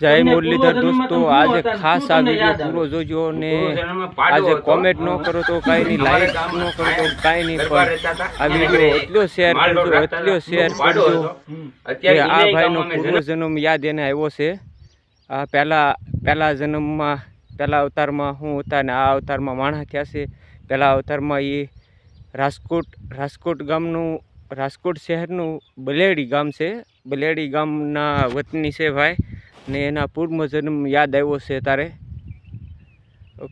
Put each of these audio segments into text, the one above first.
જય મુરલીધર દોસ્તો આજે ખાસ આ વીડિયો પૂરો જોજો ને આજે કોમેન્ટ ન કરો તો કાંઈ નહીં લાઈક ન કરો તો કાંઈ નહીં પણ આ વીડિયો એટલો શેર કરજો એટલો શેર કરજો. કે આ ભાઈનો પૂર્વ જન્મ- જન્મ યાદ એને આવ્યો છે. આ પહેલા પહેલા જન્મમાં પહેલા અવતારમાં હું હતા ને આ અવતારમાં માણસ થયા છે. પહેલા અવતારમાં એ રાજકોટ રાજકોટ ગામનું રાજકોટ શહેરનું બલેડી ગામ છે. બલેડી ગામના વતની છે ભાઈ. ને એના પૂર્વ જન્મ યાદ આવ્યો છે તારે?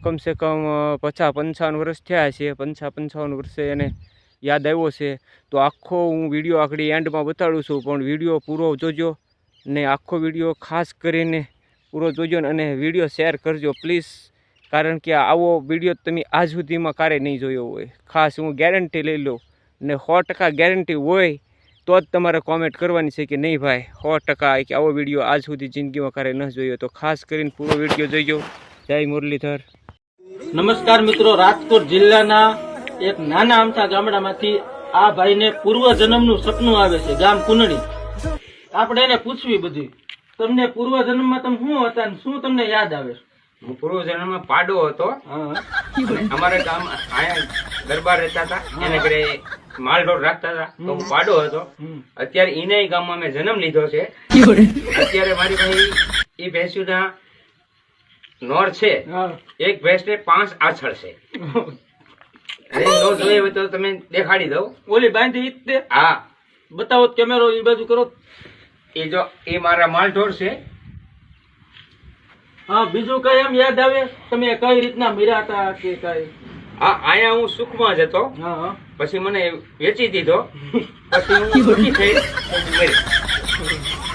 કમસે કમ પચાસ પંચાવન વર્ષ થયા છે. પંચા પંચાવન વર્ષે એને યાદ આવ્યો છે. તો આખો હું વીડિયો આગળ એન્ડમાં બતાડું છું, પણ વીડિયો પૂરો જોજો ને આખો વીડિયો ખાસ કરીને પૂરો જોજો ને અને વીડિયો શેર કરજો પ્લીઝ. કારણ કે આવો વીડિયો તમે આજ સુધીમાં ક્યારેય નહીં જોયો હોય. ખાસ હું ગેરંટી લઈ લઉં ને સો ટકા ગેરંટી હોય તો જ તમારે કોમેન્ટ કરવાની છે કે નહીં ભાઈ? સો ટકા કે આવો વીડિયો આજ સુધી જિંદગીમાં ક્યારે ન જોયો. તો ખાસ કરીને પૂરો વીડિયો જોઈજો જય મુરલીધર. નમસ્કાર મિત્રો રાજકોટ જિલ્લાના એક નાના અમથા ગામડામાંથી આ ભાઈને પૂર્વ જન્મનું સપનું આવે છે ગામ કુનડી આપણે એને પૂછવી બધી તમને પૂર્વ જન્મમાં તમે શું હતા ને શું તમને યાદ આવે હું પૂર્વ જન્મમાં પાડો હતો. અમારા ગામ આયા ગરબા રહેતા હતા. એને ઘરે માલઢોર રાખતા હતા. તો હું પાડો હતો. અત્યારે ઈનેય ગામમાં મેં જન્મ લીધો છે. અત્યારે મારી પાસે એ ભેંસુના નોર છે. એક ભેંસ ને પાંચ આછળ છે. જોઈએ હોય તો તમે દેખાડી દઉં. ઓલી બાંધી તે. હા. બતાવો કેમેરો એ બાજુ કરો. એ જો એ મારા માલઢોર છે. હા બીજું કઈ એમ યાદ આવે? તમે કઈ રીતના મીરા હતા કે કઈ? હા અહીંયા હું સુખમાં જ હતો. હા હા. પછી મને વેચી દીધો. પછી હું થઈ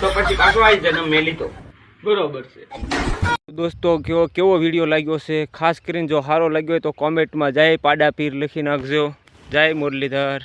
તો પછી પાછો આવી જન્મ મેં લીધો. બરોબર છે. દોસ્તો કેવો કેવો વીડિયો લાગ્યો છે? ખાસ કરીને જો સારો લાગ્યો હોય તો કોમેન્ટમાં જય પાડા પીર લખી નાખજો. જય મુરલીધર.